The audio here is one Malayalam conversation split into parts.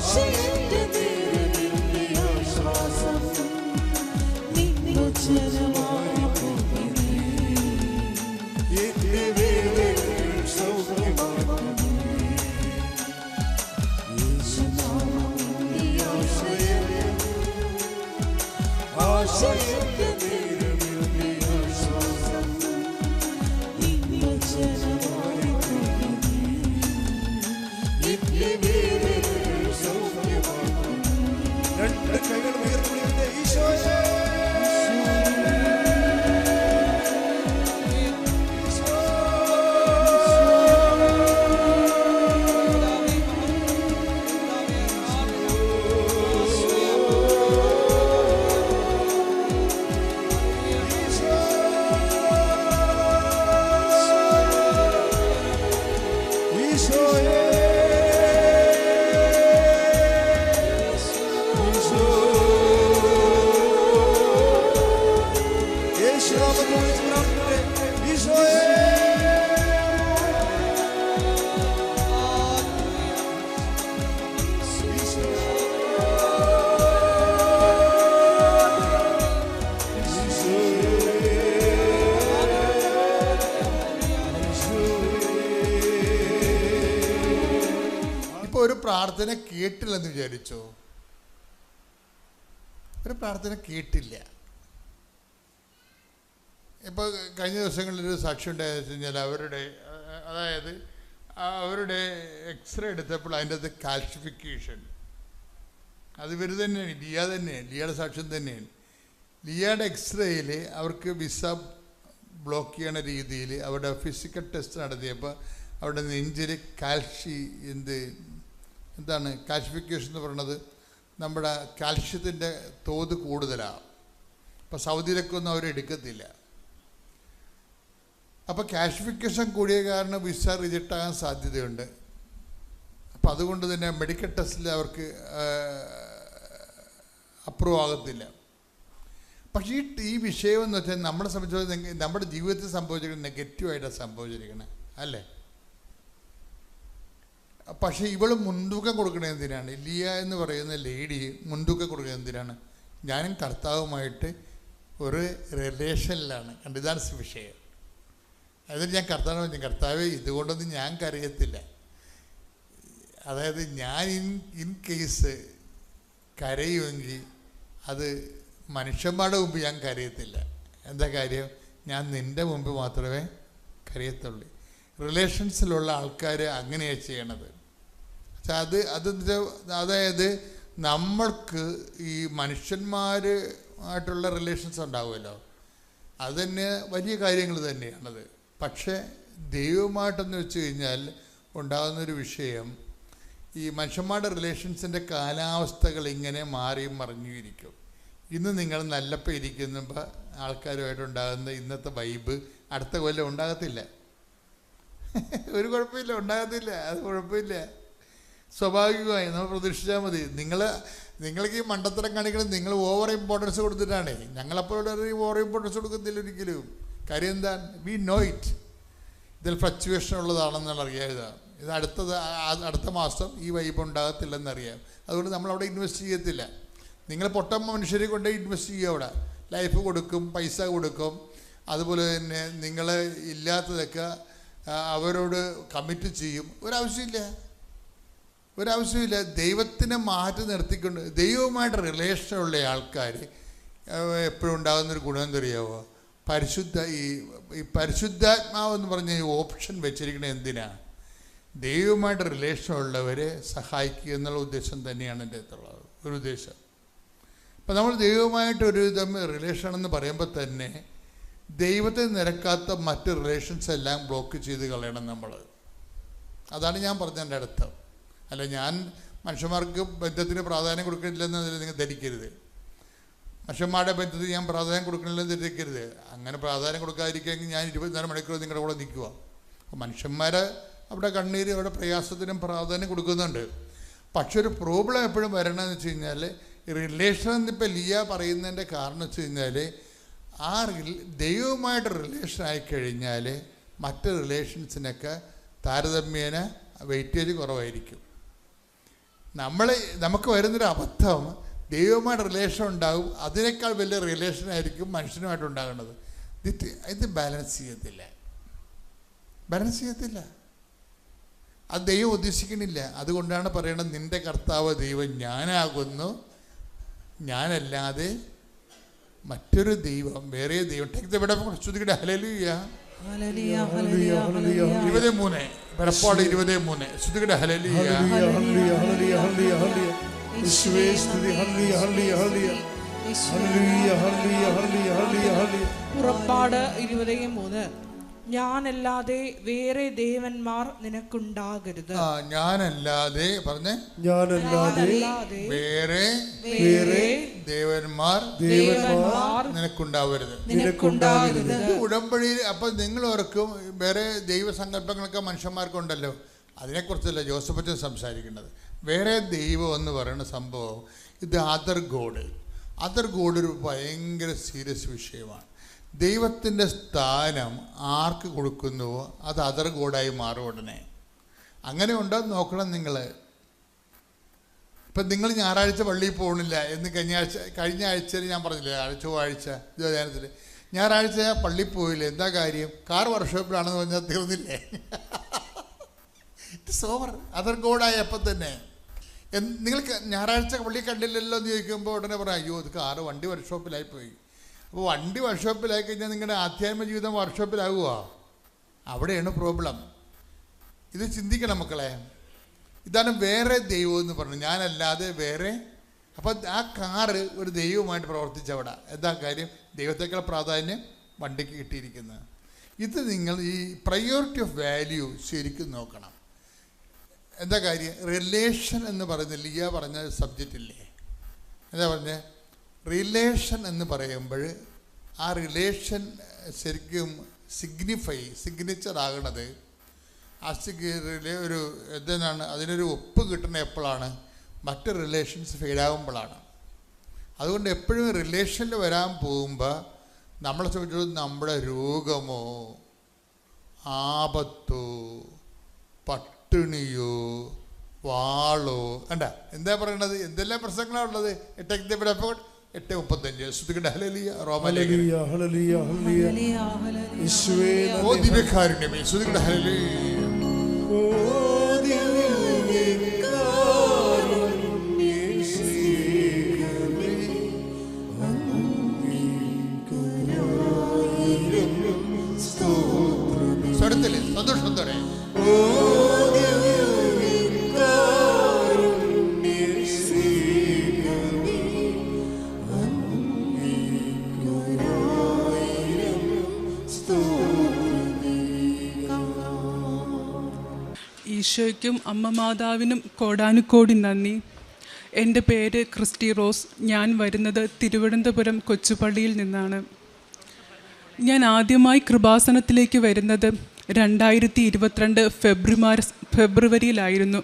She പ്രാർത്ഥന കേട്ടില്ലെന്ന് വിചാരിച്ചോ? ഒരു പ്രാർത്ഥന കേട്ടില്ല. ഇപ്പോൾ കഴിഞ്ഞ ദിവസങ്ങളിൽ ഒരു സാക്ഷി ഉണ്ടായെന്ന് വെച്ച് കഴിഞ്ഞാൽ അവരുടെ അതായത് അവരുടെ എക്സ്റേ എടുത്തപ്പോൾ അതിന്റെ അകത്ത് കാൽഷിഫിക്കേഷൻ. അത് ഇവർ തന്നെയാണ് ലിയ തന്നെയാണ് ലിയയുടെ സാക്ഷ്യം തന്നെയാണ്. ലിയയുടെ എക്സ്റേയിൽ അവർക്ക് വിസ ബ്ലോക്ക് ചെയ്യണ രീതിയിൽ അവരുടെ ഫിസിക്കൽ ടെസ്റ്റ് നടത്തിയപ്പോൾ അവരുടെ നെഞ്ചിൽ കാൽഷി എന്ത് എന്താണ് കാൽഷിഫിക്കേഷൻ എന്ന് പറയുന്നത് നമ്മുടെ കാൽഷ്യത്തിന്റെ തോത് കൂടുതലാണ് അപ്പോൾ സൗദിയിലൊക്കെ ഒന്നും അവരെടുക്കത്തില്ല അപ്പോൾ കാൽഷിഫിക്കേഷൻ കൂടിയ കാരണം വിസ റിജക്റ്റ് ആകാൻ സാധ്യതയുണ്ട്. അപ്പം അതുകൊണ്ട് തന്നെ മെഡിക്കൽ ടെസ്റ്റിൽ അവർക്ക് അപ്രൂവ് ആകത്തില്ല. പക്ഷേ ഈ ഈ വിഷയം എന്ന് വെച്ചാൽ നമ്മളെ സംബന്ധിച്ചിടത്തോളം നമ്മുടെ ജീവിതത്തിൽ സംഭവിച്ചിരിക്കുന്നത് നെഗറ്റീവായിട്ടാണ് സംഭവിച്ചിരിക്കുന്നത് അല്ലേ? പക്ഷേ ഇവൾ മുൻതൂക്കം കൊടുക്കുന്നത് എന്തിനാണ്? ലിയ എന്ന് പറയുന്ന ലേഡി മുൻതൂക്കം കൊടുക്കുന്നത് എന്തിനാണ്? ഞാനും കർത്താവുമായിട്ട് ഒരു റിലേഷനിലാണ് കണ്ട്? ഇതാണ് വിഷയം അതായത് ഞാൻ കർത്താവ് പറഞ്ഞു കർത്താവ് ഇതുകൊണ്ടൊന്നും ഞാൻ കരയത്തില്ല അതായത് ഞാൻ ഇൻ ഇൻ കേസ് കരയുമെങ്കിൽ അത് മനുഷ്യന്മാരുടെ മുമ്പ് ഞാൻ കരയത്തില്ല. എന്താ കാര്യം? ഞാൻ നിന്റെ മുമ്പ് മാത്രമേ കരയത്തുള്ളൂ. റിലേഷൻസിലുള്ള ആൾക്കാർ അങ്ങനെയാണ് ചെയ്യണത്. പക്ഷെ അത് അത് അതായത് നമ്മൾക്ക് ഈ മനുഷ്യന്മാർ ആയിട്ടുള്ള റിലേഷൻസ് ഉണ്ടാവുമല്ലോ. അത് തന്നെ വലിയ കാര്യങ്ങൾ തന്നെയാണത്. പക്ഷേ ദൈവമായിട്ടെന്ന് വെച്ച് കഴിഞ്ഞാൽ ഉണ്ടാകുന്നൊരു വിഷയം ഈ മനുഷ്യന്മാരുടെ റിലേഷൻസിന്റെ കാലാവസ്ഥകൾ ഇങ്ങനെ മാറിയും മറിഞ്ഞും ഇന്ന് നിങ്ങൾ നല്ലപ്പോൾ ഇരിക്കുമ്പോൾ ആൾക്കാരുമായിട്ടുണ്ടാകുന്ന ഇന്നത്തെ വൈബ് അടുത്ത കൊല്ലം ഉണ്ടാകത്തില്ല. ഒരു കുഴപ്പമില്ല ഉണ്ടാകത്തില്ല അത് കുഴപ്പമില്ല. സ്വാഭാവികമായി നമ്മൾ പ്രതീക്ഷിച്ചാൽ മതി. നിങ്ങൾ നിങ്ങൾക്ക് ഈ മണ്ടത്തരം കാണിക്കണം നിങ്ങൾ ഓവർ ഇമ്പോർട്ടൻസ് കൊടുത്തിട്ടാണേ. ഒരു ഓവർ ഇമ്പോർട്ടൻസ് കൊടുക്കത്തില്ല ഒരിക്കലും. കാര്യം എന്താ? വി നോ ഇറ്റ് ഇതിൽ ഫ്ലക്ച്വേഷൻ ഉള്ളതാണെന്നാണ് അറിയാം ഇതാണ് ഇത് അടുത്തത് അടുത്ത മാസം ഈ വൈബ് ഉണ്ടാകത്തില്ലെന്നറിയാം. അതുകൊണ്ട് നമ്മൾ അവിടെ ഇൻവെസ്റ്റ് ചെയ്യത്തില്ല. നിങ്ങൾ പൊട്ടം മനുഷ്യരെ കൊണ്ട് ഇൻവെസ്റ്റ് ചെയ്യുക അവിടെ. ലൈഫ് കൊടുക്കും പൈസ കൊടുക്കും. അതുപോലെ തന്നെ നിങ്ങൾ ഇല്ലാത്തതൊക്കെ അവരോട് കമ്മിറ്റ് ചെയ്യും. ഒരാവശ്യമില്ല. ഒരാവശ്യമില്ല. ദൈവത്തിനെ മാറ്റി നിർത്തിക്കൊണ്ട് ദൈവവുമായിട്ട് റിലേഷനുള്ള ആൾക്കാർ എപ്പോഴും ഉണ്ടാകുന്നൊരു ഗുണം എന്തറിയാവോ? പരിശുദ്ധ ഈ ഈ പരിശുദ്ധാത്മാവ് എന്ന് പറഞ്ഞ ഈ ഓപ്ഷൻ വെച്ചിരിക്കുന്നത് എന്തിനാണ് റിലേഷൻ ഉള്ളവരെ സഹായിക്കുക എന്നുള്ള ഉദ്ദേശം തന്നെയാണ് എന്റെ അടുത്തുള്ളത് ഒരു ഉദ്ദേശം. അപ്പം നമ്മൾ ദൈവവുമായിട്ട് ഒരു തമ്മിൽ റിലേഷൻ എന്ന് പറയുമ്പോൾ തന്നെ ദൈവത്തെ നിരക്കാത്ത മറ്റ് റിലേഷൻസ് എല്ലാം ബ്ലോക്ക് ചെയ്ത് കളയണം നമ്മൾ അതാണ് ഞാൻ പറഞ്ഞതിന്റെ അർത്ഥം. അല്ല ഞാൻ മനുഷ്യന്മാർക്ക് ബന്ധത്തിന് പ്രാധാന്യം കൊടുക്കുന്നില്ലെന്ന് അതിൽ നിങ്ങൾ ധരിക്കരുത്. മനുഷ്യന്മാരുടെ ബന്ധത്തിന് ഞാൻ പ്രാധാന്യം കൊടുക്കണില്ലെന്ന് ധരിക്കരുത്. അങ്ങനെ പ്രാധാന്യം കൊടുക്കാതിരിക്കുമെങ്കിൽ ഞാൻ ഇരുപത്തിനാല് മണിക്കൂർ നിങ്ങളുടെ കൂടെ നിൽക്കുക. അപ്പോൾ മനുഷ്യന്മാർ അവിടെ കണ്ണീര് അവിടെ പ്രയാസത്തിനും പ്രാധാന്യം കൊടുക്കുന്നുണ്ട്. പക്ഷെ ഒരു പ്രോബ്ലം എപ്പോഴും വരണമെന്ന് വെച്ച് കഴിഞ്ഞാൽ റിലേഷൻ എന്നിപ്പോൾ ലിയ പറയുന്നതിന്റെ കാരണം വെച്ച് കഴിഞ്ഞാൽ ആ ദൈവവുമായിട്ട് റിലേഷൻ ആയിക്കഴിഞ്ഞാൽ മറ്റ് റിലേഷൻസിനൊക്കെ താരതമ്യേന വെയിറ്റേജ് കുറവായിരിക്കും. നമ്മൾ നമുക്ക് വരുന്നൊരു അബദ്ധം ദൈവവുമായിട്ട് റിലേഷൻ ഉണ്ടാകും അതിനേക്കാൾ വലിയ റിലേഷൻ ആയിരിക്കും മനുഷ്യനുമായിട്ട് ഉണ്ടാകുന്നത് ഇത് ഇത് ബാലൻസ് ചെയ്യത്തില്ല. ബാലൻസ് ചെയ്യത്തില്ല. അത് ദൈവം ഉദ്ദേശിക്കണില്ല അതുകൊണ്ടാണ് പറയണത് നിന്റെ കർത്താവ് ദൈവം ഞാനാകുന്നു. ഞാനല്ലാതെ മറ്റൊരു ദൈവം വേറെ ദൈവം. Take hallelujah, hallelujah, hallelujah. ഇരുപത് മൂന്ന് പിറപ്പാട് ഇരുപത് മൂന്ന് ശ്രുതിയുടെ hallelujah hallelujah, hallelujah, hallelujah, hallelujah, hallelujah. യേശുവേ സ്തുതി hallelujah, hallelujah, hallelujah. Hallelujah, hallelujah, hallelujah, hallelujah, hallelujah. പുറപ്പാട് ഇരുപതേ മൂന്ന് ഞാനല്ലാതെ വേറെ ദേവന്മാർ നിനക്കുണ്ടാകരുത്. ആ ഞാനല്ലാതെ പറഞ്ഞേ? ഞാനല്ലാതെ വേറെ വേറെ ദേവന്മാർ ദേവന്മാർ നിനക്കുണ്ടാവരുത്. നിനക്കുണ്ടാകരുത്. ഉടമ്പടിയിൽ അപ്പൊ നിങ്ങൾ ഓർക്കും വേറെ ദൈവസങ്കല്പങ്ങളൊക്കെ മനുഷ്യന്മാർക്കുണ്ടല്ലോ അതിനെക്കുറിച്ചല്ല ജോസഫച്ചൻ സംസാരിക്കുന്നത്? വേറെ ദൈവം എന്ന് പറയുന്ന സംഭവം ഇത് അതർ ഗോഡ് അതർ ഗോഡ് ഒരു ഭയങ്കര സീരിയസ് വിഷയമാണ്. ദൈവത്തിന്റെ സ്ഥാനം ആർക്ക് കൊടുക്കുന്നുവോ അത് അതർ ഗോഡായി മാറും ഉടനെ. അങ്ങനെ ഉണ്ടോ നോക്കണം നിങ്ങൾ ഇപ്പം നിങ്ങൾ ഞായറാഴ്ച പള്ളിയിൽ പോകണില്ല എന്ന് കഴിഞ്ഞ ആഴ്ച കഴിഞ്ഞ ആഴ്ചയിൽ ഞാൻ പറഞ്ഞില്ലേ ചൊവ്വാഴ്ച ധ്യാനത്തിൽ ഞായറാഴ്ച പള്ളിയിൽ പോയില്ല എന്താ കാര്യം? കാർ വർക്ക്ഷോപ്പിലാണെന്ന് പറഞ്ഞാൽ തീർന്നില്ലേ? ഇറ്റ്സ് ഓവർ അതർ ഗോഡായപ്പോൾ തന്നെ. എന്ത് നിങ്ങൾക്ക് ഞായറാഴ്ച പള്ളി കണ്ടില്ലല്ലോ എന്ന് ചോദിക്കുമ്പോൾ ഉടനെ പറയാം അയ്യോ ഇത് കാറ് വണ്ടി വർക്ക്ഷോപ്പിലായി പോയി. അപ്പോൾ വണ്ടി വർക്ക്ഷോപ്പിലായി കഴിഞ്ഞാൽ നിങ്ങളുടെ ആധ്യാത്മ ജീവിതം വർക്ക്ഷോപ്പിലാകുക അവിടെയാണ് പ്രോബ്ലം ഇത് ചിന്തിക്കണം മക്കളെ. ഇതാണ് വേറെ ദൈവം എന്ന് പറഞ്ഞു. ഞാനല്ലാതെ വേറെ. അപ്പം ആ കാറ് ഒരു ദൈവമായിട്ട് പ്രവർത്തിച്ചവിടെ. എന്താ കാര്യം? ദൈവത്തേക്കാൾ പ്രാധാന്യം വണ്ടിക്ക് കിട്ടിയിരിക്കുന്നത്. ഇത് നിങ്ങൾ ഈ പ്രയോറിറ്റി ഓഫ് വാല്യൂ ശരിക്കും നോക്കണം. എന്താ കാര്യം? റിലേഷൻ എന്ന് പറയുന്ന ലിയ പറഞ്ഞ സബ്ജക്റ്റ് ഇല്ലേ? എന്താ പറഞ്ഞ? റിലേഷൻ എന്ന് പറയുമ്പോൾ ആ റിലേഷൻ ശരിക്കും സിഗ്നിഫൈ സിഗ്നേച്ചർ ആകണത് ആ സിഗ്നിലെ ഒരു എന്തിനാണ് അതിനൊരു ഒപ്പ് കിട്ടുന്ന എപ്പോഴാണ്? മറ്റ് റിലേഷൻസ് ഫെയിലാകുമ്പോഴാണ് അതുകൊണ്ട് എപ്പോഴും റിലേഷനിൽ വരാൻ പോകുമ്പോൾ നമ്മളെ സംബന്ധിച്ചിടത്തോളം നമ്മുടെ രോഗമോ ആപത്തോ പട്ടിണിയോ വാളോ കണ്ട എന്താ പറയണത്? എന്തെല്ലാം പ്രശ്നങ്ങളാണ് ഉള്ളത്? എട്ട് എട്ട് മുപ്പത്തഞ്ച്. ശ്രുതികട ഹലലിയ റോമലേഖനം ഹലലിയ ഹലലിയ ഹലലിയ ഓ നന്ദി. ദിവ്യകാരുണ്യമേ. ശ്രുതികട ഹലലിയ ഓ ഈശോയ്ക്കും അമ്മ മാതാവിനും കോടാനുകോടി നന്ദി. എന്റെ പേര് ക്രിസ്റ്റി റോസ്. ഞാൻ വരുന്നത് തിരുവനന്തപുരം കൊച്ചുപള്ളിയിൽ നിന്നാണ്. ഞാൻ ആദ്യമായി കൃപാസനത്തിലേക്ക് വരുന്നത് രണ്ടായിരത്തി ഇരുപത്തിരണ്ട് ഫെബ്രുമാരി ഫെബ്രുവരിയിലായിരുന്നു.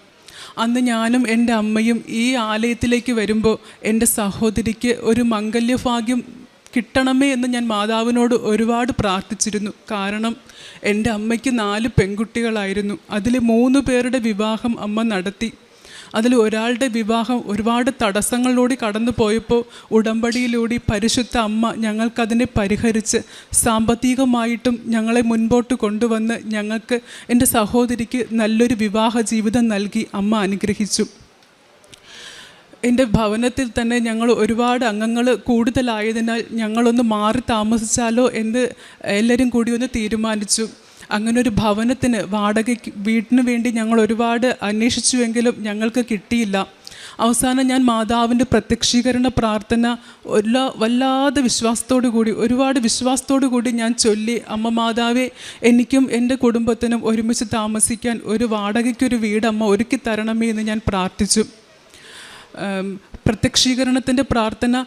അന്ന് ഞാനും എന്റെ അമ്മയും ഈ ആലയത്തിലേക്ക് വരുമ്പോൾ എന്റെ സഹോദരിക്ക് ഒരു മംഗല്യഭാഗ്യം കിട്ടണമേ എന്ന് ഞാൻ മാതാവിനോട് ഒരുപാട് പ്രാർത്ഥിച്ചിരുന്നു. കാരണം എന്റെ അമ്മയ്ക്ക് നാല് പെൺകുട്ടികളായിരുന്നു. അതിൽ മൂന്ന് പേരുടെ വിവാഹം അമ്മ നടത്തി. അതിൽ ഒരാളുടെ വിവാഹം ഒരുപാട് തടസ്സങ്ങളിലൂടെ കടന്നു പോയപ്പോൾ ഉടമ്പടിയിലൂടെ പരിശുദ്ധ അമ്മ ഞങ്ങൾക്കതിനെ പരിഹരിച്ച് സാമ്പത്തികമായിട്ടും ഞങ്ങളെ മുൻപോട്ട് കൊണ്ടുവന്ന് ഞങ്ങൾക്ക് എന്റെ സഹോദരിക്ക് നല്ലൊരു വിവാഹ ജീവിതം നൽകി അമ്മ അനുഗ്രഹിച്ചു. എന്റെ ഭവനത്തിൽ തന്നെ ഞങ്ങൾ ഒരുപാട് അംഗങ്ങൾ കൂടുതലായതിനാൽ ഞങ്ങളൊന്ന് മാറി താമസിച്ചാലോ എന്ന് എല്ലാവരും കൂടി ഒന്ന് തീരുമാനിച്ചു. അങ്ങനെ ഒരു ഭവനത്തിന് വാടകയ്ക്ക് വീടിന് വേണ്ടി ഞങ്ങൾ ഒരുപാട് അന്വേഷിച്ചുവെങ്കിലും ഞങ്ങൾക്ക് കിട്ടിയില്ല. അവസാനം ഞാൻ മാതാവിന്റെ പ്രത്യക്ഷീകരണ പ്രാർത്ഥന എല്ലാ വല്ലാതെ വിശ്വാസത്തോടു കൂടി ഒരുപാട് വിശ്വാസത്തോടു കൂടി ഞാൻ ചൊല്ലി അമ്മ മാതാവേ എനിക്കും എന്റെ കുടുംബത്തിനും ഒരുമിച്ച് താമസിക്കാൻ ഒരു വാടകയ്ക്കൊരു വീട് അമ്മ ഒരുക്കി തരണമേ എന്ന് ഞാൻ പ്രാർത്ഥിച്ചു. പ്രത്യക്ഷീകരണത്തിന്റെ പ്രാർത്ഥന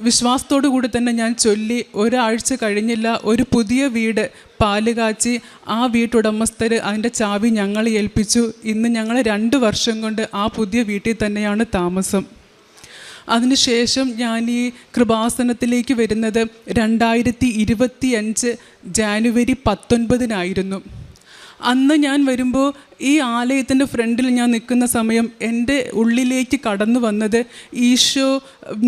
വിശ്വാസത്തോടു കൂടി തന്നെ ഞാൻ ചൊല്ലി ഒരാഴ്ച കഴിഞ്ഞില്ല ഒരു പുതിയ വീട് പാൽ കാച്ചി ആ വീട്ടുടമസ്ഥർ അതിന്റെ ചാവി ഞങ്ങളെ ഏൽപ്പിച്ചു. ഇന്ന് ഞങ്ങൾ രണ്ട് വർഷം കൊണ്ട് ആ പുതിയ വീട്ടിൽ തന്നെയാണ് താമസം. അതിനുശേഷം ഞാൻ ഈ കൃപാസനത്തിലേക്ക് വരുന്നത് രണ്ടായിരത്തി ഇരുപത്തി അഞ്ച് ജാനുവരി പത്തൊൻപതിനായിരുന്നു. അന്ന് ഞാൻ വരുമ്പോൾ ഈ ആലയത്തിന്റെ ഫ്രണ്ടിൽ ഞാൻ നിൽക്കുന്ന സമയം എന്റെ ഉള്ളിലേക്ക് കടന്നു വന്നത് ഈശോ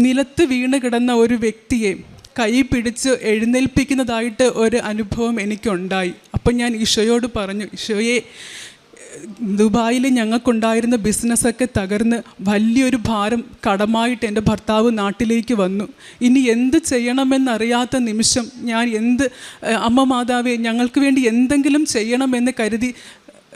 നിലത്ത് വീണ് കിടന്ന ഒരു വ്യക്തിയെ കൈ പിടിച്ച് എഴുന്നേൽപ്പിക്കുന്നതായിട്ട് ഒരു അനുഭവം എനിക്കുണ്ടായി. അപ്പം ഞാൻ ഈശോയോട് പറഞ്ഞു ഈശോയെ ദുബായിൽ ഞങ്ങൾക്കുണ്ടായിരുന്ന ബിസിനസ്സൊക്കെ തകർന്ന് വലിയൊരു ഭാരം കടമായിട്ട് എന്റെ ഭർത്താവ് നാട്ടിലേക്ക് വന്നു. ഇനി എന്ത് ചെയ്യണമെന്നറിയാത്ത നിമിഷം ഞാൻ എന്ത് അമ്മ മാതാവേ ഞങ്ങൾക്ക് വേണ്ടി എന്തെങ്കിലും ചെയ്യണമെന്ന് കരുതി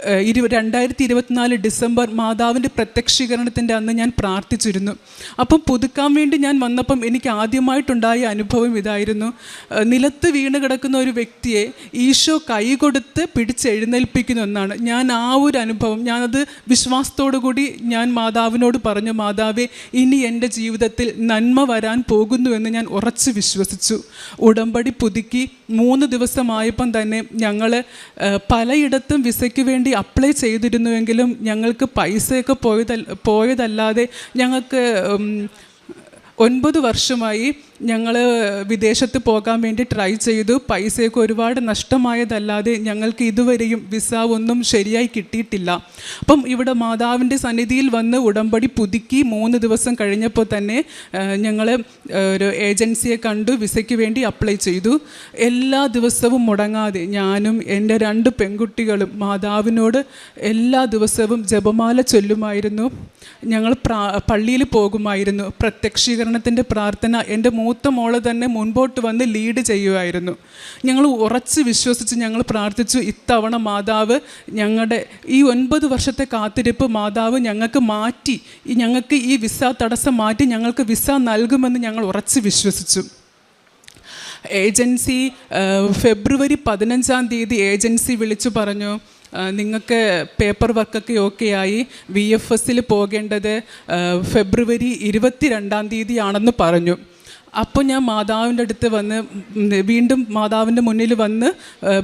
ഇരു രണ്ടായിരത്തി ഇരുപത്തിനാല് ഡിസംബർ മാതാവിന്റെ പ്രത്യക്ഷീകരണത്തിന്റെ അന്ന് ഞാൻ പ്രാർത്ഥിച്ചിരുന്നു. അപ്പം പുതുക്കാൻ വേണ്ടി ഞാൻ വന്നപ്പം എനിക്ക് ആദ്യമായിട്ടുണ്ടായ അനുഭവം ഇതായിരുന്നു. നിലത്ത് വീണ് കിടക്കുന്ന ഒരു വ്യക്തിയെ ഈശോ കൈ കൊടുത്ത് പിടിച്ചെഴുന്നേൽപ്പിക്കുന്ന ഒന്നാണ്. ഞാൻ ആ ഒരു അനുഭവം ഞാനത് വിശ്വാസത്തോടു കൂടി ഞാൻ മാതാവിനോട് പറഞ്ഞു മാതാവേ ഇനി എന്റെ ജീവിതത്തിൽ നന്മ വരാൻ പോകുന്നുവെന്ന് ഞാൻ ഉറച്ച് വിശ്വസിച്ചു. ഉടമ്പടി പുതുക്കി മൂന്ന് ദിവസമായപ്പം തന്നെ ഞങ്ങൾ പലയിടത്തും വിസയ്ക്ക് വേണ്ടി അപ്ലൈ ചെയ്തിരുന്നുവെങ്കിലും ഞങ്ങൾക്ക് പൈസയൊക്കെ പോയതല്ല പോയതല്ലാതെ ഞങ്ങൾക്ക് ഒൻപത് വർഷമായി ഞങ്ങൾ വിദേശത്ത് പോകാൻ വേണ്ടി ട്രൈ ചെയ്തു. പൈസയൊക്കെ ഒരുപാട് നഷ്ടമായതല്ലാതെ ഞങ്ങൾക്ക് ഇതുവരെയും വിസ ഒന്നും ശരിയായി കിട്ടിയിട്ടില്ല. അപ്പം ഇവിടെ മാതാവിന്റെ സന്നിധിയിൽ വന്ന് ഉടമ്പടി പുതുക്കി മൂന്ന് ദിവസം കഴിഞ്ഞപ്പോൾ തന്നെ ഞങ്ങൾ ഒരു ഏജൻസിയെ കണ്ടു വിസയ്ക്ക് വേണ്ടി അപ്ലൈ ചെയ്തു. എല്ലാ ദിവസവും മുടങ്ങാതെ ഞാനും എന്റെ രണ്ട് പെൺകുട്ടികളും മാതാവിനോട് എല്ലാ ദിവസവും ജപമാല ചൊല്ലുമായിരുന്നു. ഞങ്ങൾ പള്ളിയിൽ പോകുമായിരുന്നു. പ്രത്യക്ഷീകരണത്തിന്റെ പ്രാർത്ഥന എന്റെ മൂത്ത മോൾ തന്നെ മുൻപോട്ട് വന്ന് ലീഡ് ചെയ്യുമായിരുന്നു ഞങ്ങൾ ഉറച്ച് വിശ്വസിച്ച് ഞങ്ങൾ പ്രാർത്ഥിച്ചു ഇത്തവണ മാതാവ് ഞങ്ങളുടെ ഈ ഒൻപത് വർഷത്തെ കാത്തിരിപ്പ് മാതാവ് ഞങ്ങൾക്ക് മാറ്റി ഞങ്ങൾക്ക് ഈ വിസ തടസ്സം മാറ്റി ഞങ്ങൾക്ക് വിസ നൽകുമെന്ന് ഞങ്ങൾ ഉറച്ച് വിശ്വസിച്ചു. ഏജൻസി ഫെബ്രുവരി പതിനഞ്ചാം തീയതി ഏജൻസി വിളിച്ചു പറഞ്ഞു നിങ്ങൾക്ക് പേപ്പർ വർക്കൊക്കെ ഓക്കെ ആയി വി എഫ് എസിൽ പോകേണ്ടത് ഫെബ്രുവരി ഇരുപത്തി രണ്ടാം തീയതിയാണെന്ന് പറഞ്ഞു. അപ്പോൾ ഞാൻ മാതാവിന്റെ അടുത്ത് വന്ന് വീണ്ടും മാതാവിന്റെ മുന്നിൽ വന്ന്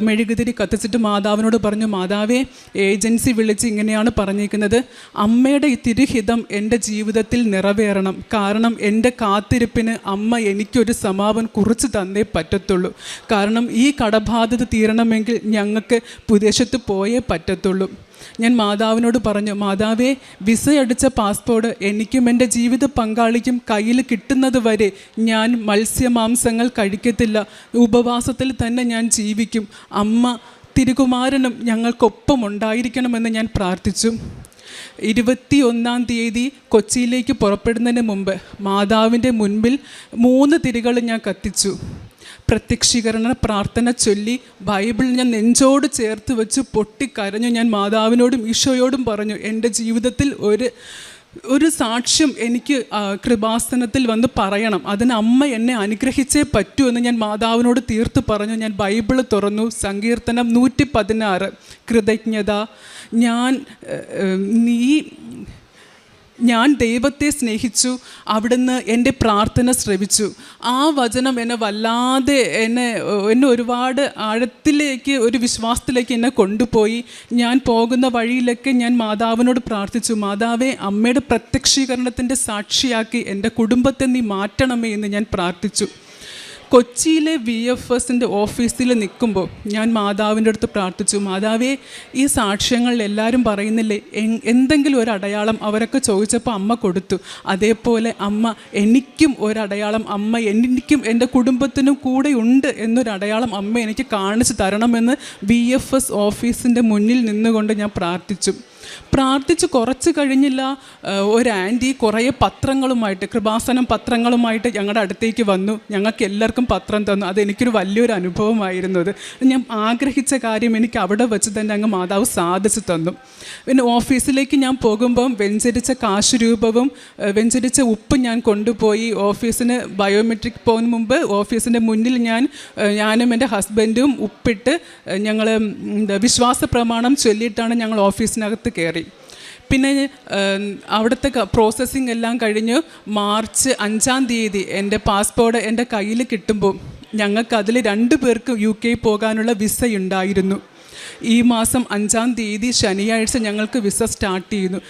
മെഴുകുതിരി കത്തിച്ചിട്ട് മാതാവിനോട് പറഞ്ഞു മാതാവേ ഏജൻസി വിളിച്ച് ഇങ്ങനെയാണ് പറഞ്ഞിരിക്കുന്നത്. അമ്മയുടെ ഈ തിരുഹിതം എന്റെ ജീവിതത്തിൽ നിറവേറണം. കാരണം എന്റെ കാത്തിരിപ്പിന് അമ്മ എനിക്കൊരു സമാപനം കുറിച്ച് തന്നേ പറ്റത്തുള്ളൂ. കാരണം ഈ കടബാധ്യത തീരണമെങ്കിൽ ഞങ്ങൾക്ക് വിദേശത്ത് പോയേ പറ്റത്തുള്ളൂ. ഞാൻ മാതാവിനോട് പറഞ്ഞു മാതാവേ വിസയടിച്ച പാസ്പോർട്ട് എനിക്കും എന്റെ ജീവിത പങ്കാളിക്കും കയ്യിൽ കിട്ടുന്നത് വരെ ഞാൻ മത്സ്യമാംസങ്ങൾ കഴിക്കത്തില്ല. ഉപവാസത്തിൽ തന്നെ ഞാൻ ജീവിക്കും. അമ്മ തിരുകുമാരനും ഞങ്ങൾക്കൊപ്പം ഉണ്ടായിരിക്കണമെന്ന് ഞാൻ പ്രാർത്ഥിച്ചു. ഇരുപത്തി ഒന്നാം തീയതി കൊച്ചിയിലേക്ക് പുറപ്പെടുന്നതിന് മുമ്പ് മാതാവിന്റെ മുൻപിൽ മൂന്ന് തിരികൾ ഞാൻ കത്തിച്ചു. പ്രത്യക്ഷീകരണ പ്രാർത്ഥന ചൊല്ലി ബൈബിൾ ഞാൻ നെഞ്ചോട് ചേർത്ത് വെച്ച് പൊട്ടിക്കരഞ്ഞു. ഞാൻ മാതാവിനോടും ഈശോയോടും പറഞ്ഞു എന്റെ ജീവിതത്തിൽ ഒരു ഒരു സാക്ഷ്യം എനിക്ക് കൃപാസനത്തിൽ വന്ന് പറയണം. അതിന് അമ്മ എന്നെ അനുഗ്രഹിച്ചേ പറ്റൂ എന്ന് ഞാൻ മാതാവിനോട് തീർത്ത് പറഞ്ഞു. ഞാൻ ബൈബിൾ തുറന്നു. സങ്കീർത്തനം നൂറ്റി പതിനാറ് കൃതജ്ഞത ഞാൻ നീ ഞാൻ ദൈവത്തെ സ്നേഹിച്ചു അവിടുന്ന് എന്റെ പ്രാർത്ഥന ശ്രവിച്ചു. ആ വചനം എന്നെ വല്ലാതെ എന്നെ എന്നെ ഒരുപാട് ആഴത്തിലേക്ക് ഒരു വിശ്വാസത്തിലേക്ക് എന്നെ കൊണ്ടുപോയി. ഞാൻ പോകുന്ന വഴിയിലൊക്കെ ഞാൻ മാതാവിനോട് പ്രാർത്ഥിച്ചു. മാതാവെ അമ്മയുടെ പ്രത്യക്ഷീകരണത്തിന്റെ സാക്ഷിയാക്കി എന്റെ കുടുംബത്തെ നീ മാറ്റണമേ എന്ന് ഞാൻ പ്രാർത്ഥിച്ചു. കൊച്ചിയിലെ വി എഫ് എസിന്റെ ഓഫീസിൽ നിൽക്കുമ്പോൾ ഞാൻ മാതാവിന്റെ അടുത്ത് പ്രാർത്ഥിച്ചു. മാതാവേ ഈ സാക്ഷ്യങ്ങളിൽ എല്ലാവരും പറയുന്നില്ലേ എന്തെങ്കിലും ഒരു അടയാളം അവരൊക്കെ ചോദിച്ചപ്പോൾ അമ്മ കൊടുത്തു. അതേപോലെ അമ്മ എനിക്കും ഒരടയാളം അമ്മ എനിക്കും എന്റെ കുടുംബത്തിനും കൂടെ ഉണ്ട് എന്നൊരു അടയാളം അമ്മ എനിക്ക് കാണിച്ചു തരണമെന്ന് വി എഫ് എസ് ഓഫീസിന്റെ മുന്നിൽ നിന്നുകൊണ്ട് ഞാൻ പ്രാർത്ഥിച്ചു. പ്രാർത്ഥിച്ച് കുറച്ച് കഴിഞ്ഞില്ല ഒരു ആന്റി കുറേ പത്രങ്ങളുമായിട്ട് കൃപാസനം പത്രങ്ങളുമായിട്ട് ഞങ്ങളുടെ അടുത്തേക്ക് വന്നു. ഞങ്ങൾക്ക് എല്ലാവർക്കും പത്രം തന്നു. അതെനിക്കൊരു വലിയൊരു അനുഭവമായിരുന്നു അത് ഞാൻ ആഗ്രഹിച്ച കാര്യം എനിക്ക് അവിടെ വെച്ച് തന്നെ അങ്ങ് മാതാവ് സാധിച്ചു തന്നു. പിന്നെ ഓഫീസിലേക്ക് ഞാൻ പോകുമ്പം വെഞ്ചരിച്ച കാശ് രൂപവും ആ, വെഞ്ചരിച്ച ഉപ്പ് ഞാൻ കൊണ്ടുപോയി ഓഫീസിന് ബയോമെട്രിക് പോകുന്ന മുമ്പ് ഓഫീസിന്റെ മുന്നിൽ ഞാൻ ഞാനും എന്റെ ഹസ്ബൻഡും ഉപ്പിട്ട് ഞങ്ങൾ വിശ്വാസ പ്രമാണം ചൊല്ലിയിട്ടാണ് ഞങ്ങൾ ഓഫീസിനകത്ത് കയറി പിന്നെ ഏം, അവിടുത്തെ പ്രോസസ്സിങ് എല്ലാം കഴിഞ്ഞ് മാർച്ച് അഞ്ചാം തീയതി എന്റെ പാസ്പോർട്ട് എന്റെ കയ്യിൽ കിട്ടുമ്പോൾ ഞങ്ങൾക്ക് അതിൽ രണ്ട് പേർക്ക് യു കെ പോകാനുള്ള വിസ ഉണ്ടായിരുന്നു. ഈ മാസം അഞ്ചാം തീയതി ശനിയാഴ്ച ഞങ്ങൾക്ക് വിസ സ്റ്റാർട്ട് ചെയ്യുന്നു.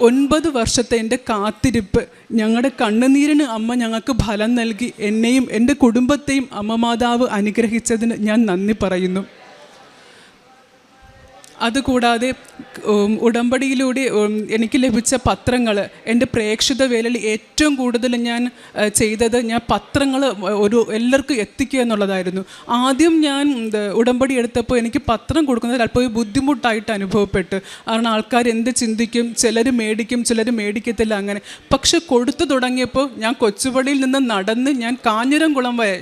ഒൻപത് വർഷത്തെ എന്റെ കാത്തിരിപ്പ് ഞങ്ങളുടെ കണ്ണുനീരിന് അമ്മ ഞങ്ങൾക്ക് ഫലം നൽകി എന്നെയും എന്റെ കുടുംബത്തെയും അമ്മ മാതാവ് അനുഗ്രഹിച്ചതിന് ഞാൻ നന്ദി പറയുന്നു. അതുകൂടാതെ ഉടമ്പടിയിലൂടെ എനിക്ക് ലഭിച്ച പത്രങ്ങൾ എന്റെ പ്രേക്ഷിത വേലയിൽ ഏറ്റവും കൂടുതൽ ഞാൻ ചെയ്തത് ഞാൻ പത്രങ്ങൾ ഒരു എല്ലാവർക്കും എത്തിക്കുക എന്നുള്ളതായിരുന്നു. ആദ്യം ഞാൻ ഉടമ്പടി എടുത്തപ്പോൾ എനിക്ക് പത്രം കൊടുക്കുന്നത് അല്പം ബുദ്ധിമുട്ടായിട്ട് അനുഭവപ്പെട്ടു. കാരണം ആൾക്കാർ എന്ത് ചിന്തിക്കും ചിലർ മേടിക്കും ചിലർ മേടിക്കത്തില്ല അങ്ങനെ. പക്ഷെ കൊടുത്തു തുടങ്ങിയപ്പോൾ ഞാൻ കൊച്ചുപള്ളിയിൽ നിന്ന് നടന്ന് ഞാൻ കാഞ്ഞിരംകുളം വരെ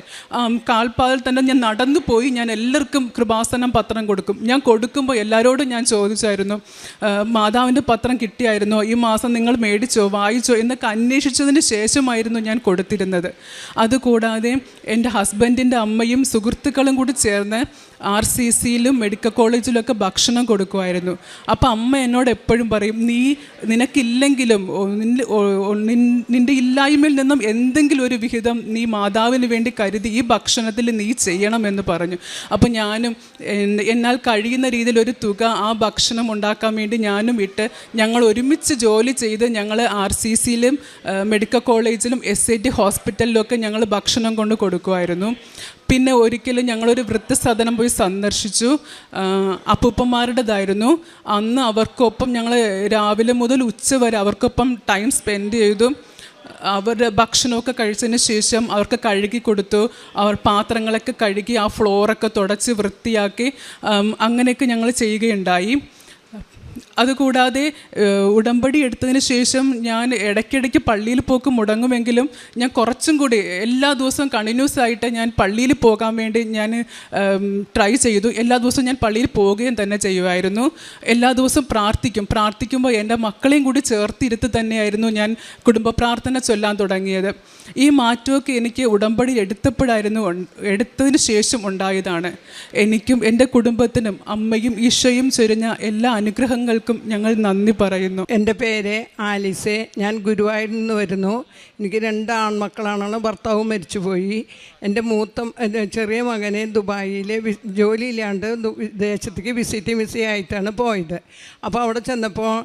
കാൽപ്പാതിൽ തന്നെ ഞാൻ നടന്നു പോയി ഞാൻ എല്ലാവർക്കും കൃപാസനം പത്രം കൊടുക്കും. ഞാൻ കൊടുക്കുമ്പോൾ എല്ലാവരോടും ഞാൻ ചോദിച്ചായിരുന്നു മാതാവിന്റെ പത്രം കിട്ടിയായിരുന്നു? ഈ മാസം നിങ്ങൾ മേടിച്ചോ വായിച്ചോ? എന്നൊക്കെ അന്വേഷിച്ചതിന് ശേഷമായിരുന്നു ഞാൻ കൊടുത്തിരുന്നത്. അതുകൂടാതെ എന്റെ ഹസ്ബൻഡിന്റെ അമ്മയും സുഹൃത്തുക്കളും കൂടി ചേർന്ന് ആർ സി സിയിലും മെഡിക്കൽ കോളേജിലൊക്കെ ഭക്ഷണം കൊടുക്കുമായിരുന്നു. അപ്പം അമ്മ എന്നോട് എപ്പോഴും പറയും നീ നിനക്കില്ലെങ്കിലും നിന്റെ ഇല്ലായ്മയിൽ നിന്നും എന്തെങ്കിലും ഒരു വിഹിതം നീ മാതാവിന് വേണ്ടി കരുതി ഈ ഭക്ഷണത്തിൽ നീ ചെയ്യണമെന്ന് പറഞ്ഞു. അപ്പം ഞാനും എന്നാൽ കഴിയുന്ന രീതിയിൽ ഒരു തുക ആ ഭക്ഷണം ഉണ്ടാക്കാൻ വേണ്ടി ഞാനും ഇട്ട് ഞങ്ങൾ ഒരുമിച്ച് ജോലി ചെയ്ത് ഞങ്ങൾ ആർ സി സിയിലും മെഡിക്കൽ കോളേജിലും എസ് ഐ ടി ഹോസ്പിറ്റലിലൊക്കെ ഞങ്ങൾ ഭക്ഷണം കൊണ്ട് കൊടുക്കുമായിരുന്നു. പിന്നെ ഒരിക്കലും ഞങ്ങളൊരു വൃദ്ധസദനം പോയി സന്ദർശിച്ചു. അപ്പൂപ്പന്മാരുടേതായിരുന്നു. അന്ന് അവർക്കൊപ്പം ഞങ്ങൾ രാവിലെ മുതൽ ഉച്ച വരെ അവർക്കൊപ്പം ടൈം സ്പെൻഡ് ചെയ്തു. അവരുടെ ഭക്ഷണമൊക്കെ കഴിച്ചതിന് ശേഷം അവർക്ക് കഴുകി കൊടുത്തു. അവർ പാത്രങ്ങളൊക്കെ കഴുകി ആ ഫ്ലോറൊക്കെ തുടച്ച് വൃത്തിയാക്കി. അങ്ങനെയൊക്കെ ഞങ്ങൾ ചെയ്യുകയുണ്ടായി. അതുകൂടാതെ ഉടമ്പടി എടുത്തതിന് ശേഷം ഞാൻ ഇടയ്ക്കിടയ്ക്ക് പള്ളിയിൽ പോക്ക് മുടങ്ങുമെങ്കിലും ഞാൻ കുറച്ചും കൂടി എല്ലാ ദിവസവും കണ്ടിന്യൂസ് ആയിട്ട് ഞാൻ പള്ളിയിൽ പോകാൻ വേണ്ടി ഞാൻ ട്രൈ ചെയ്തു. എല്ലാ ദിവസവും ഞാൻ പള്ളിയിൽ പോവുകയും തന്നെ ചെയ്യുമായിരുന്നു. എല്ലാ ദിവസവും പ്രാർത്ഥിക്കും. പ്രാർത്ഥിക്കുമ്പോൾ എന്റെ മക്കളെയും കൂടി ചേർത്തിരുത്ത് തന്നെയായിരുന്നു ഞാൻ കുടുംബ പ്രാർത്ഥന ചൊല്ലാൻ തുടങ്ങിയത്. ഈ മാറ്റമൊക്കെ എനിക്ക് ഉടമ്പടി എടുത്തപ്പോഴായിരുന്നു എടുത്തതിന് ശേഷം ഉണ്ടായതാണ്. എനിക്കും എന്റെ കുടുംബത്തിനും അമ്മയും ഈശോയും ചൊരിഞ്ഞ എല്ലാ അനുഗ്രഹങ്ങൾക്കും ഞങ്ങൾ നന്ദി പറയുന്നു. എന്റെ പേര് ആലിസെ. ഞാൻ ഗുരുവായൂരിൽ നിന്ന് വരുന്നു. എനിക്ക് രണ്ട് ആൺമക്കളാണ് ഭർത്താവ് മരിച്ചുപോയി. എന്റെ മൂത്ത ചെറിയ മകനെ ദുബായിലെ ജോലിയില്ലാണ്ട് വിദേശത്തേക്ക് വിസിറ്റ് ആയിട്ടാണ് പോയത്. അപ്പോൾ അവിടെ ചെന്നപ്പോൾ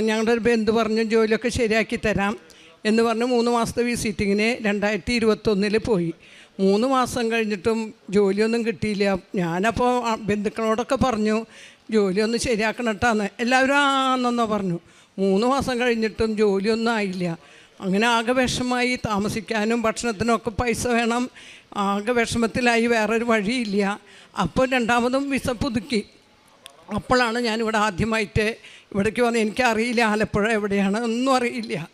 ഞങ്ങളുടെ ഒരു ബന്ധു പറഞ്ഞു ജോലിയൊക്കെ ശരിയാക്കി തരാം. എന്ന് പറഞ്ഞ് മൂന്ന് മാസത്തെ വിസിറ്റിങ്ങിന് രണ്ടായിരത്തി ഇരുപത്തൊന്നിൽ പോയി. മൂന്ന് മാസം കഴിഞ്ഞിട്ടും ജോലിയൊന്നും കിട്ടിയില്ല. ഞാനപ്പോൾ ബന്ധുക്കളോടൊക്കെ പറഞ്ഞു ജോലിയൊന്ന് ശരിയാക്കണം കേട്ടാന്ന് എല്ലാവരും ആന്നെന്നോ പറഞ്ഞു. മൂന്ന് മാസം കഴിഞ്ഞിട്ടും ജോലിയൊന്നും ആയില്ല. അങ്ങനെ ആകെ വിഷമായി താമസിക്കാനും ഭക്ഷണത്തിനും ഒക്കെ പൈസ വേണം. ആകെ വിഷമത്തിലായി. വേറൊരു വഴിയില്ല. അപ്പോൾ രണ്ടാമതും വിസ പുതുക്കി. അപ്പോഴാണ് ഞാനിവിടെ ആദ്യമായിട്ട് ഇവിടേക്ക് വന്ന് എനിക്കറിയില്ല ആലപ്പുഴ എവിടെയാണ് ഒന്നും അറിയില്ല.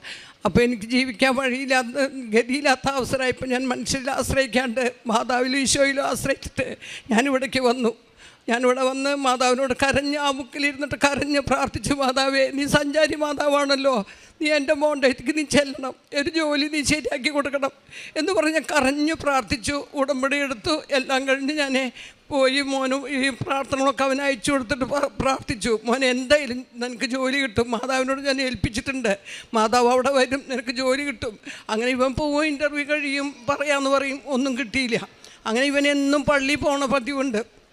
അപ്പോൾ എനിക്ക് ജീവിക്കാൻ വഴിയില്ലാത്ത ഗതിയില്ലാത്ത അവസരമായപ്പോൾ ഞാൻ മനുഷ്യരിൽ ആശ്രയിക്കാണ്ട് മാതാവിലും ഈശോയിലും ആശ്രയിച്ചിട്ട് ഞാനിവിടേക്ക് വന്നു. ഞാനിവിടെ വന്ന് മാതാവിനോട് കരഞ്ഞ് ആ മുക്കിലിരുന്നിട്ട് കരഞ്ഞ് പ്രാർത്ഥിച്ചു മാതാവേ നീ സഞ്ചാരി മാതാവാണല്ലോ. നീ എന്റെ മോണ്ടേക്ക് നീ ചെല്ലണം. ഒരു ജോലി നീ ശരിയാക്കി കൊടുക്കണം. എന്ന് പറഞ്ഞ് കരഞ്ഞ് പ്രാർത്ഥിച്ചു ഉടമ്പടി എടുത്തു. എല്ലാം കഴിഞ്ഞ് ഞാൻ പോയി മോനും ഈ പ്രാർത്ഥനകളൊക്കെ അവന് അയച്ചു കൊടുത്തിട്ട് പ്രാർത്ഥിച്ചു. മോൻ എന്തായാലും നിനക്ക് ജോലി കിട്ടും. മാതാവിനോട് ഞാൻ ഏൽപ്പിച്ചിട്ടുണ്ട്. മാതാവ് അവിടെ വരും നിനക്ക് ജോലി കിട്ടും. അങ്ങനെ ഇവൻ പോവും ഇന്റർവ്യൂ കഴിയും പറയാമെന്ന് പറയും. ഒന്നും കിട്ടിയില്ല. അങ്ങനെ ഇവൻ എന്നും പള്ളി പോണ പതിവുണ്ട്.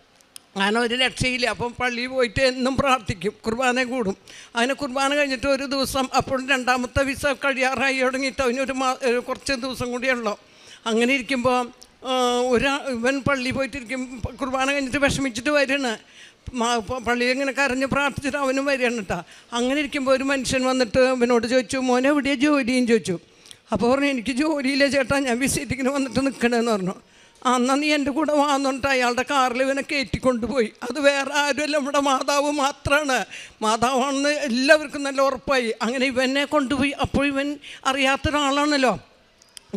അങ്ങനെ ഒരു രക്ഷയില്ല അപ്പം പള്ളിയിൽ പോയിട്ട് എന്നും പ്രാർത്ഥിക്കും. കുർബാന കൂടും. അങ്ങനെ കുർബാന കഴിഞ്ഞിട്ട് ഒരു ദിവസം അപ്പോൾ രണ്ടാമത്തെ വിസ കഴിയാറായി തുടങ്ങിയിട്ട് അവനൊരു മാ കുറച്ച് ദിവസം കൂടിയുള്ളൂ അങ്ങനെ ഇരിക്കുമ്പോൾ ഒരാ ഇവൻ പള്ളിയിൽ പോയിട്ടിരിക്കും കുർബാന കഴിഞ്ഞിട്ട് വിഷമിച്ചിട്ട് വരികയാണ്. പള്ളിയിൽ ഇങ്ങനെ കരഞ്ഞ് പ്രാർത്ഥിച്ചിട്ട് അവനും വരികയാണ് കേട്ടോ. അങ്ങനെ ഇരിക്കുമ്പോൾ ഒരു മനുഷ്യൻ വന്നിട്ട് അവനോട് ചോദിച്ചു മോനെ എവിടെയാണ് ജോലിയും ചോദിച്ചു? അപ്പോൾ പറഞ്ഞു എനിക്ക് ജോലിയില്ല ചേട്ടാ ഞാൻ വിസിറ്റിങ്ങിന് വന്നിട്ട് നിൽക്കണമെന്ന് പറഞ്ഞു. എന്നാൽ നീ എന്റെ കൂടെ വന്നിട്ട് അയാളുടെ കാറിൽ ഇവനെ കയറ്റിക്കൊണ്ടുപോയി അത് വേറെ ആരുമല്ല നമ്മുടെ മാതാവ് മാത്രമാണ് മാതാവാണെന്ന് എല്ലാവർക്കും നല്ല ഉറപ്പായി. അങ്ങനെ ഇവനെ കൊണ്ടുപോയി. അപ്പോൾ ഇവൻ അറിയാത്ത ഒരാളാണല്ലോ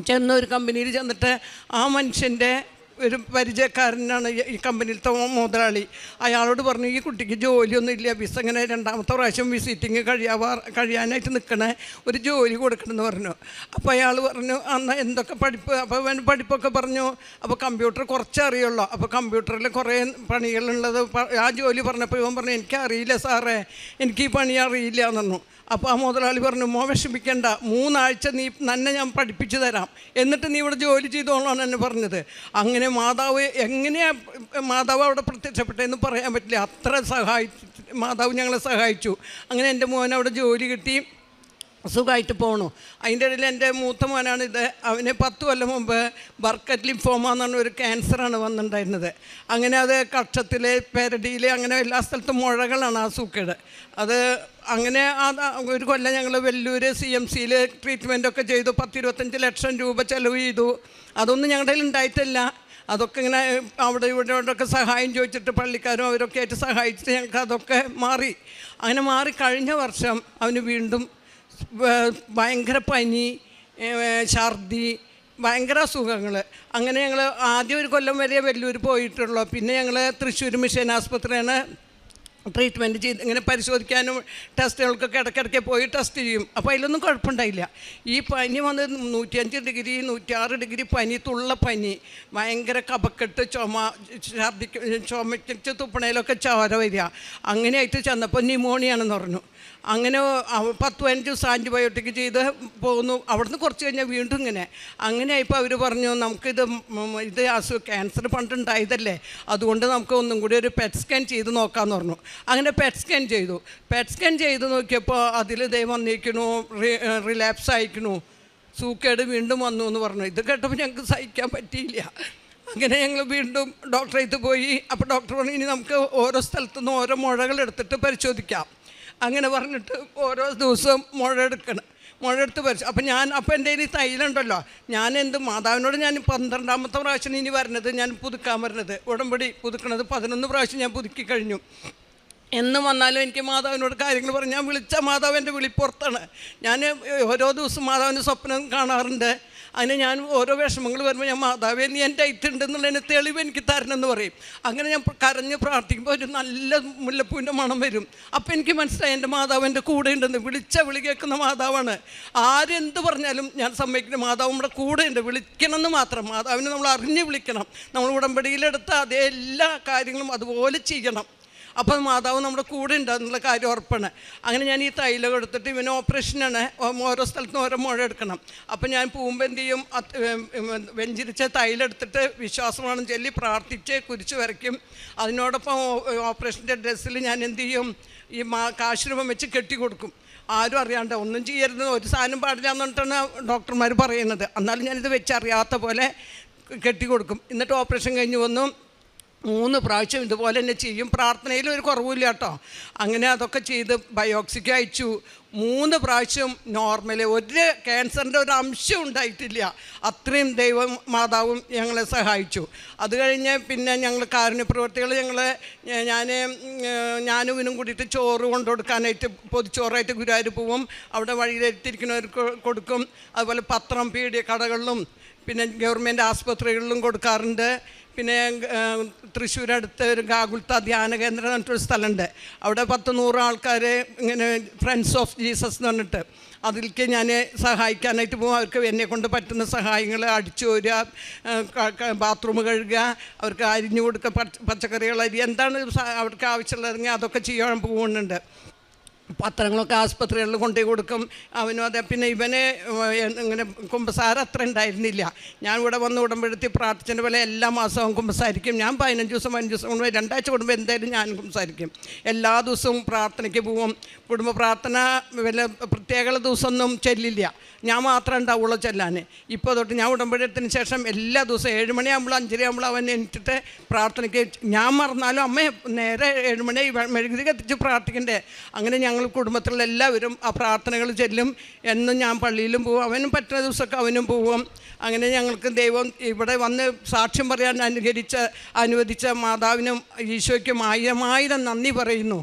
ചെന്ന് ഒരു കമ്പനിയിൽ ചെന്നിട്ട് ആ മനുഷ്യന്റെ ഒരു പരിചയക്കാരനാണ് ഈ- കമ്പനിയിലത്തെ മുതലാളി. അയാളോട് പറഞ്ഞു ഈ കുട്ടിക്ക് ജോലിയൊന്നും ഇല്ല വിസ ഇങ്ങനെ രണ്ടാമത്തെ പ്രാവശ്യം വിസിറ്റിങ് കഴിയാ കഴിയാനായിട്ട് നിൽക്കണേ ഒരു ജോലി കൊടുക്കണമെന്ന് പറഞ്ഞു. അപ്പോൾ അയാൾ പറഞ്ഞു അന്ന് എന്തൊക്കെ പഠിപ്പ്? അപ്പോൾ അവൻ പഠിപ്പൊക്കെ പറഞ്ഞു അപ്പോൾ കമ്പ്യൂട്ടർ കുറച്ച് അറിയുള്ളൂ. അപ്പോൾ കമ്പ്യൂട്ടറിൽ കുറേ പണികളുള്ളത്. ആ ജോലി പറഞ്ഞപ്പോൾ ഇവൻ പറഞ്ഞു എനിക്കറിയില്ല സാറേ. എനിക്ക് ഈ പണി അറിയില്ല എന്ന് അപ്പോൾ ആ മുതലാളി പറഞ്ഞു മോ വിഷമിക്കേണ്ട മൂന്നാഴ്ച നീ നന്നെ ഞാൻ പഠിപ്പിച്ചു തരാം. എന്നിട്ട് നീ ഇവിടെ ജോലി ചെയ്തോളാണ് എന്നെ പറഞ്ഞത്. അങ്ങനെ മാതാവ് എങ്ങനെയാണ് മാതാവ് അവിടെ പ്രത്യക്ഷപ്പെട്ടതെന്ന് പറയാൻ പറ്റില്ല. അത്ര സഹായിച്ചു മാതാവ് ഞങ്ങളെ സഹായിച്ചു. അങ്ങനെ എന്റെ മോൻ അവിടെ ജോലി കിട്ടി. സുഖമായിട്ട് പോകണു അതിന്റെ ഇടയിൽ എന്റെ മൂത്ത മോനാണ് ഇത്. അവന് പത്ത് കൊല്ലം മുമ്പ് ബർക്കറ്റ് ലിംഫോമ എന്ന് പറഞ്ഞ ക്യാൻസറാണ് വന്നിട്ടുണ്ടായിരുന്നത്. അങ്ങനെ അത് കക്ഷത്തിൽ പെരടിയിൽ അങ്ങനെ എല്ലാ സ്ഥലത്തും മുഴകളാണ് ആ സൂക്കേട്. അത് അങ്ങനെ ആ ഒരു കൊല്ലം ഞങ്ങൾ വെല്ലൂർ സി എം സിയിൽ ട്രീറ്റ്മെന്റൊക്കെ ചെയ്തു. പത്തിരുപത്തഞ്ച് ലക്ഷം രൂപ ചിലവ് ചെയ്തു. അതൊന്നും ഞങ്ങളുടെ കയ്യിൽ ഉണ്ടായിട്ടില്ല അതൊക്കെ ഇങ്ങനെ അവിടെ ഇവിടെ ഇവിടെയൊക്കെ സഹായം ചോദിച്ചിട്ട് പള്ളിക്കാരും അവരൊക്കെ ആയിട്ട് സഹായിച്ചിട്ട് ഞങ്ങൾക്ക് അതൊക്കെ മാറി. അങ്ങനെ മാറി കഴിഞ്ഞ വർഷം അവന് വീണ്ടും ഭയങ്കര പനി ഛർദി ഭയങ്കര അസുഖങ്ങൾ അങ്ങനെ ഞങ്ങൾ ആദ്യം ഒരു കൊല്ലം വരെ വെല്ലൂർ പോയിട്ടുള്ളൂ. പിന്നെ ഞങ്ങൾ തൃശ്ശൂർ മിഷൻ ആസ്പത്രിയാണ് ട്രീറ്റ്മെന്റ് ചെയ്ത് ഇങ്ങനെ പരിശോധിക്കാനും ടെസ്റ്റുകൾക്കൊക്കെ ഇടയ്ക്കിടയ്ക്ക് പോയി ടെസ്റ്റ് ചെയ്യും. അപ്പോൾ അതിലൊന്നും കുഴപ്പമുണ്ടായില്ല. ഈ പനി വന്ന് നൂറ്റിയഞ്ച് ഡിഗ്രി നൂറ്റിയാറ് ഡിഗ്രി പനി തുള്ള പനി ഭയങ്കര കപക്കെട്ട് ചുമ ഛർദിക്ക് ചുമക്കിച്ച് തുപ്പണയിലൊക്കെ ചോര വരിക. അങ്ങനെയായിട്ട് ചെന്നപ്പോൾ ന്യൂമോണിയാണെന്ന് പറഞ്ഞു. അങ്ങനെ പത്ത് പതിനഞ്ച് ദിവസം ആന്റിബയോട്ടിക് ചെയ്ത് പോകുന്നു. അവിടുന്ന് കുറച്ച് കഴിഞ്ഞാൽ വീണ്ടും ഇങ്ങനെ. അങ്ങനെ ഇപ്പോൾ അവർ പറഞ്ഞു നമുക്കിത് ഇത് അസു ക്യാൻസർ പണ്ടുണ്ടായതല്ലേ. അതുകൊണ്ട് നമുക്ക് ഒന്നും കൂടി ഒരു പെറ്റ് സ്കാൻ ചെയ്ത് നോക്കാമെന്ന് പറഞ്ഞു. അങ്ങനെ പെറ്റ് സ്കാൻ ചെയ്തു. പെറ്റ് സ്കാൻ ചെയ്ത് നോക്കിയപ്പോൾ അതിൽ ദേ വന്നിരിക്കണു റിലാപ്സ് ആയിക്കണു സൂക്കേട് വീണ്ടും വന്നു എന്ന് പറഞ്ഞു. ഇത് കേട്ടപ്പോൾ ഞങ്ങൾക്ക് സഹിക്കാൻ പറ്റിയില്ല. അങ്ങനെ ഞങ്ങൾ വീണ്ടും ഡോക്ടറെ ഇത് പോയി. അപ്പോൾ ഡോക്ടർ പറഞ്ഞു ഇനി നമുക്ക് ഓരോ സ്ഥലത്തുനിന്ന് ഓരോ മുഴകൾ എടുത്തിട്ട് പരിശോധിക്കാം. അങ്ങനെ പറഞ്ഞിട്ട് ഓരോ ദിവസവും മുഴ എടുക്കണം. മുഴ എടുത്ത് പരിശോ അപ്പം ഞാൻ അപ്പം എന്റെ ഇനി തൈലുണ്ടല്ലോ. ഞാൻ എന്ത് മാതാവിനോട് ഞാൻ പന്ത്രണ്ടാമത്തെ പ്രാവശ്യം ഇനി വരണത്. ഞാൻ പുതുക്കാൻ വരണത്. ഉടമ്പടി പുതുക്കണത് പതിനൊന്ന് പ്രാവശ്യം ഞാൻ പുതുക്കി കഴിഞ്ഞു. എന്ന് വന്നാലും എനിക്ക് മാതാവിനോട് കാര്യങ്ങൾ പറഞ്ഞു ഞാൻ വിളിച്ച മാതാവ് എന്റെ വിളിപ്പുറത്താണ് ഞാൻ ഓരോ ദിവസം മാതാവിന്റെ സ്വപ്നം കാണാറുണ്ട്. അതിന് ഞാൻ ഓരോ വിഷമങ്ങൾ വരുമ്പോൾ ഞാൻ മാതാവേ നീ എന്റെ അയത്തുണ്ടെന്നുള്ളതിന് തെളിവ് എനിക്ക് തരണമെന്ന് പറയും. അങ്ങനെ ഞാൻ കരഞ്ഞ് പ്രാർത്ഥിക്കുമ്പോൾ ഒരു നല്ല മുല്ലപ്പൂവിന്റെ മണം വരും. അപ്പം എനിക്ക് മനസ്സിലായി എന്റെ മാതാവ് എന്റെ കൂടെ ഉണ്ടെന്ന് വിളിച്ച വിളി കേൾക്കുന്ന മാതാവാണ്. ആരെന്ത് പറഞ്ഞാലും ഞാൻ സമ്മതിക്കുന്ന മാതാവ് നമ്മുടെ കൂടെ ഉണ്ട് വിളിക്കണം എന്ന് മാത്രം. മാതാവിനെ നമ്മൾ അറിഞ്ഞ് വിളിക്കണം. നമ്മൾ ഉടമ്പടിയിലെടുത്ത അതേ എല്ലാ കാര്യങ്ങളും അതുപോലെ ചെയ്യണം. അപ്പം മാതാവ് നമ്മുടെ കൂടെ ഉണ്ട് എന്നുള്ള കാര്യം ഉറപ്പാണ്. അങ്ങനെ ഞാൻ ഈ തൈലം എടുത്തിട്ട് ഇവന് ഓപ്പറേഷനാണ്. ഓരോ സ്ഥലത്തും ഓരോ മുഴ എടുക്കണം. അപ്പം ഞാൻ പോകുമ്പോൾ എന്ത് ചെയ്യും? വെഞ്ചിരിച്ച തൈലം എടുത്തിട്ട് വിശ്വാസമാണെന്ന് ചൊല്ലി പ്രാർത്ഥിച്ച് കുരിച്ച് വരയ്ക്കും. അതിനോടൊപ്പം ഓപ്പറേഷന്റെ ഡ്രസ്സിൽ ഞാൻ എന്ത് ചെയ്യും? ഈ മാ കാശുരൂപം വെച്ച് കെട്ടി കൊടുക്കും. ആരും അറിയാണ്ട് ഒന്നും ചെയ്യരുത് ഒരു സാധനം പാടില്ല എന്നിട്ടാണ് ഡോക്ടർമാർ പറയുന്നത്. എന്നാലും ഞാനിത് വെച്ചറിയാത്ത പോലെ കെട്ടി കൊടുക്കും. എന്നിട്ട് ഓപ്പറേഷൻ കഴിഞ്ഞ് വന്നു. മൂന്ന് പ്രാവശ്യം ഇതുപോലെ തന്നെ ചെയ്യും. പ്രാർത്ഥനയിൽ ഒരു കുറവില്ല കേട്ടോ. അങ്ങനെ അതൊക്കെ ചെയ്ത് ബയോക്സിക്ക് അയച്ചു. മൂന്ന് പ്രാവശ്യം നോർമൽ ഒരു ക്യാൻസറിന്റെ ഒരു അംശം ഉണ്ടായിട്ടില്ല. അത്രയും ദൈവം മാതാവും ഞങ്ങളെ സഹായിച്ചു. അത് കഴിഞ്ഞ് പിന്നെ ഞങ്ങൾ കാരുണ്യ പ്രവർത്തികൾ ഞങ്ങൾ ഞാൻ ഞാനും ഇവനും കൂടിയിട്ട് ചോറ് കൊണ്ടു കൊടുക്കാനായിട്ട് പൊതിച്ചോറായിട്ട് ഗുരുവായൂർ പോവും. അവിടെ വഴിയിലെത്തിയിരിക്കുന്നവർക്ക് കൊടുക്കും. അതുപോലെ പത്രം പീഡിയ കടകളിലും പിന്നെ ഗവൺമെന്റ് ആസ്പത്രികളിലും കൊടുക്കാറുണ്ട്. പിന്നെ തൃശ്ശൂർ അടുത്ത് ഒരു ഗാഗുൽത്ത ധ്യാന കേന്ദ്രം എന്ന് പറഞ്ഞിട്ടൊരു സ്ഥലമുണ്ട്. അവിടെ പത്ത് നൂറ് ആൾക്കാർ ഇങ്ങനെ ഫ്രണ്ട്സ് ഓഫ് ജീസസ് എന്ന് പറഞ്ഞിട്ട് അതിലേക്ക് ഞാൻ സഹായിക്കാനായിട്ട് പോകും അവർക്ക് എന്നെ കൊണ്ട് പറ്റുന്ന സഹായങ്ങൾ അടിച്ചു വരിക ബാത്റൂം കഴുകുക അവർക്ക് അരിഞ്ഞു കൊടുക്കുക പച്ചക്കറികൾ അരി എന്താണ് അവർക്ക് ആവശ്യമുള്ളതെങ്കിൽ അതൊക്കെ ചെയ്യാൻ പോകുന്നുണ്ട് പത്രങ്ങളൊക്കെ ആസ്പത്രികളിൽ കൊണ്ടുപോയി കൊടുക്കും. അവനും അതെ. പിന്നെ ഇവനെ ഇങ്ങനെ കുമ്പസാരം അത്ര ഉണ്ടായിരുന്നില്ല. ഞാൻ ഇവിടെ വന്ന് ഉടമ്പെടുത്തി പ്രാർത്ഥിച്ചതിന്റെ പോലെ എല്ലാ മാസവും കുമ്പസാരിക്കും. ഞാൻ പതിനഞ്ച് ദിവസം പതിനഞ്ച് ദിവസം കൊണ്ട് രണ്ടാഴ്ച കൂടുമ്പോൾ എന്തായാലും ഞാൻ കുമ്പസാരിക്കും. എല്ലാ ദിവസവും പ്രാർത്ഥനയ്ക്ക് പോവും. കുടുംബ പ്രാർത്ഥന വല്ല പ്രത്യേക ദിവസമൊന്നും ചെല്ലില്ല. ഞാൻ മാത്രമേ ഉണ്ടാവുള്ളൂ ചെല്ലാൻ. ഇപ്പോൾ തൊട്ട് ഞാൻ ഉടമ്പഴുത്തിന് ശേഷം എല്ലാ ദിവസവും ഏഴ് മണിയാകുമ്പോൾ അഞ്ചര ആകുമ്പോൾ അവൻ എനിച്ചിട്ട് പ്രാർത്ഥനയ്ക്ക് ഞാൻ മറന്നാലും അമ്മ നേരെ ഏഴ് മണി മെഴുകുതി കത്തിച്ച് പ്രാർത്ഥിക്കണ്ടേ. അങ്ങനെ ഞങ്ങൾ കുടുംബത്തിലുള്ള എല്ലാവരും ആ പ്രാർത്ഥനകൾ ചെല്ലും. എന്നും ഞാൻ പള്ളിയിലും പോവും. അവനും പറ്റുന്ന ദിവസമൊക്കെ അവനും പോവും. അങ്ങനെ ഞങ്ങൾക്ക് ദൈവം ഇവിടെ വന്ന് സാക്ഷ്യം പറയാൻ അനുകരിച്ച അനുവദിച്ച മാതാവിനും ഈശോയ്ക്കും ആയിരമായിരം ആയിരം നന്ദി പറയുന്നു.